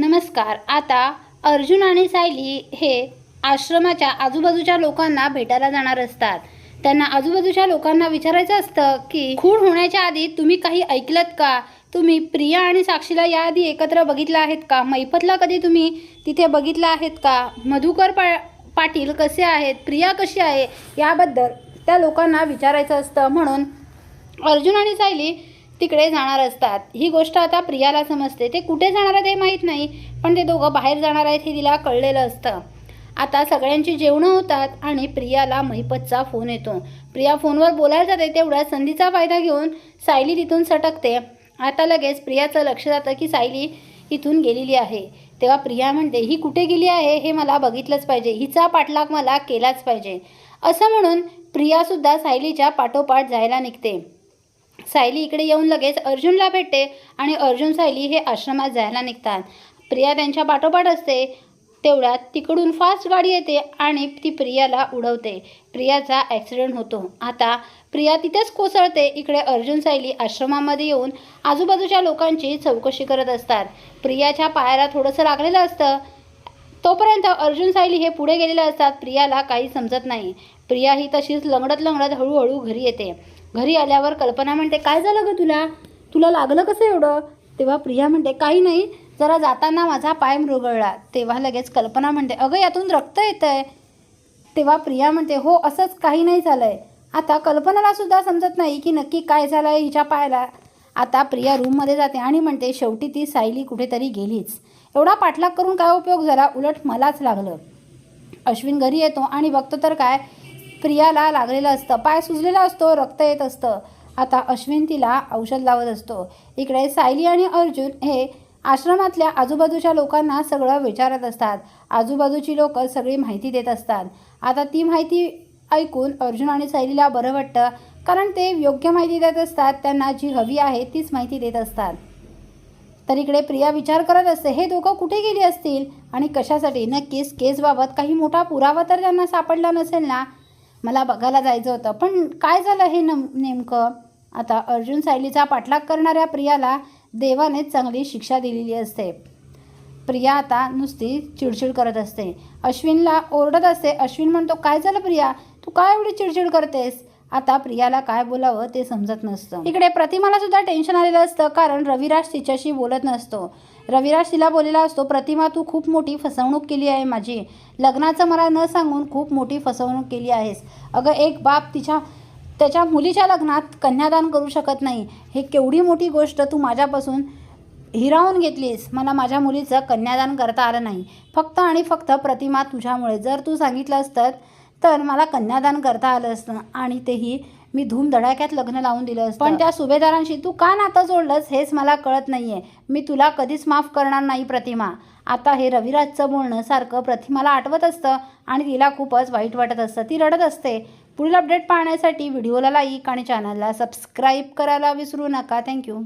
नमस्कार. आता अर्जुन आणि सायली हे आश्रमाच्या आजूबाजूच्या लोकांना भेटायला जाणार असतात. त्यांना आजूबाजूच्या लोकांना विचारायचं असतं की खूण होण्याच्या आधी तुम्ही काही ऐकलत का? तुम्ही प्रिया आणि साक्षीला याआधी एकत्र बघितलं आहेत का? मैफतला कधी तुम्ही तिथे बघितलं आहेत का? मधुकर पा पाटील कसे आहेत? प्रिया कशी आहे? याबद्दल त्या लोकांना विचारायचं असतं म्हणून अर्जुन आणि सायली तिकडे जाणार असतात. ही गोष्ट आता प्रियाला समजते. ते कुठे जाणार आहेत हे माहीत नाही पण ते दोघं बाहेर जाणार आहेत हे तिला कळलेलं असतं. आता सगळ्यांची जेवणं होतात आणि प्रियाला महिपतचा फोन येतो. प्रिया फोनवर बोलायला जाते तेवढ्या संधीचा फायदा घेऊन सायली तिथून सटकते. आता लगेच प्रियाचं लक्ष जातं की सायली इथून गेलेली आहे. तेव्हा प्रिया म्हणते ही कुठे गेली आहे हे मला बघितलंच पाहिजे. हिचा पाठलाग मला केलाच पाहिजे. असं म्हणून प्रियासुद्धा सायलीच्या पाठोपाठ जायला निघते. सायली इकडे येऊन लगेच अर्जुनला भेटते आणि अर्जुन सायली हे आश्रमात जायला निघतात. प्रिया त्यांच्या पाठोपाठ असते. तेवढ्यात तिकडून फास्ट गाडी येते आणि ती प्रियाला उडवते. प्रियाचा ॲक्सिडेंट होतो. आता प्रिया तिथेच कोसळते. इकडे अर्जुन सायली आश्रमामध्ये येऊन आजूबाजूच्या लोकांची चौकशी करत असतात. प्रियाच्या पायाला थोडंसं लागलेलं असतं. तोपर्यंत अर्जुन सायली हे पुढे गेलेले असतात. प्रियाला काही समजत नाही. प्रिया ही तशीच लंगडत लंगडत हळूहळू घरी येते. घरी आल्यावर कल्पना म्हणते काय झालं ग तुला? तुला लागलं कसं एवढं? तेव्हा प्रिया म्हणते काही नाही जरा जाताना माझा पाय मृगळला. तेव्हा लगेच कल्पना म्हणते अगं यातून रक्त येतं आहे तेव्हा प्रिया म्हणते हो असंच काही नाही झालं आहे आता कल्पनाला सुद्धा समजत नाही की नक्की काय झालं आहे हिच्या पायाला. आता प्रिया रूममध्ये जाते आणि म्हणते शेवटी ती सायली कुठेतरी गेलीच. एवढा पाठलाग करून काय उपयोग? झाला उलट मलाच लागलं. अश्विन घरी येतो आणि बघतो तर काय प्रियाला लागलेलं असतं. पाय सुजलेला असतो रक्त येत असतं. आता अश्विन तिला औषध लावत असतो. इकडे सायली आणि अर्जुन हे आश्रमातल्या आजूबाजूच्या लोकांना सगळं विचारत असतात. आजूबाजूची लोक सगळी माहिती देत असतात. आता ती माहिती ऐकून अर्जुन आणि सायलीला बरं वाटतं. कारण ते योग्य माहिती देत असतात. त्यांना जी हवी आहे तीच माहिती देत असतात. तर इकडे प्रिया विचार करत असते हे दोघं कुठे गेली असतील? आणि कशासाठी? नक्कीच केसबाबत काही मोठा पुरावा तर त्यांना सापडला नसेल ना? मला बघायला जायचं होतं. पण काय झालं हे नम नेमकं? आता अर्जुन सायलीचा पाठलाग करणाऱ्या प्रियाला देवानेच चांगली शिक्षा दिलेली असते. प्रिया आता नुसती चिडचिड करत असते. अश्विनला ओरडत असते. अश्विन म्हणतो काय झालं प्रिया? तू काय एवढी चिडचिड करतेस? आता प्रियाला काय बोलावं ते समजत नसतं. इकडे प्रतिमाला सुद्धा टेन्शन आलेलं असतं कारण रविराज तिच्याशी बोलत नसतो. रविराज तिला बोललेला असतो प्रतिमा तू खूप मोठी फसवणूक केली आहे माझी. लग्नाचं मला न सांगून खूप मोठी फसवणूक केली आहेस. अगं एक बाप तिच्या त्याच्या मुलीच्या लग्नात कन्यादान करू शकत नाही. हे केवढी मोठी गोष्ट तू माझ्यापासून हिरावून घेतलीस. मला माझ्या मुलीचं कन्यादान करता आलं नाही. फक्त आणि फक्त प्रतिमा तुझ्यामुळे. जर तू सांगितलं असतं तर मला कन्यादान करता आलं असतं आणि तेही मी धूमधडाक्यात लग्न लावून दिलं असतं. पण त्या सुभेदारांशी तू का नातं जोडलंस हेच मला कळत नाही आहे मी तुला कधीच माफ करणार नाही प्रतिमा. आता हे रविराजचं बोलणं सारखं प्रतिमाला आठवत असतं आणि तिला खूपच वाईट वाटत असतं. ती रडत असते. पुढील अपडेट पाहण्यासाठी व्हिडिओला लाईक आणि चॅनलला सबस्क्राईब करायला विसरू नका. थँक्यू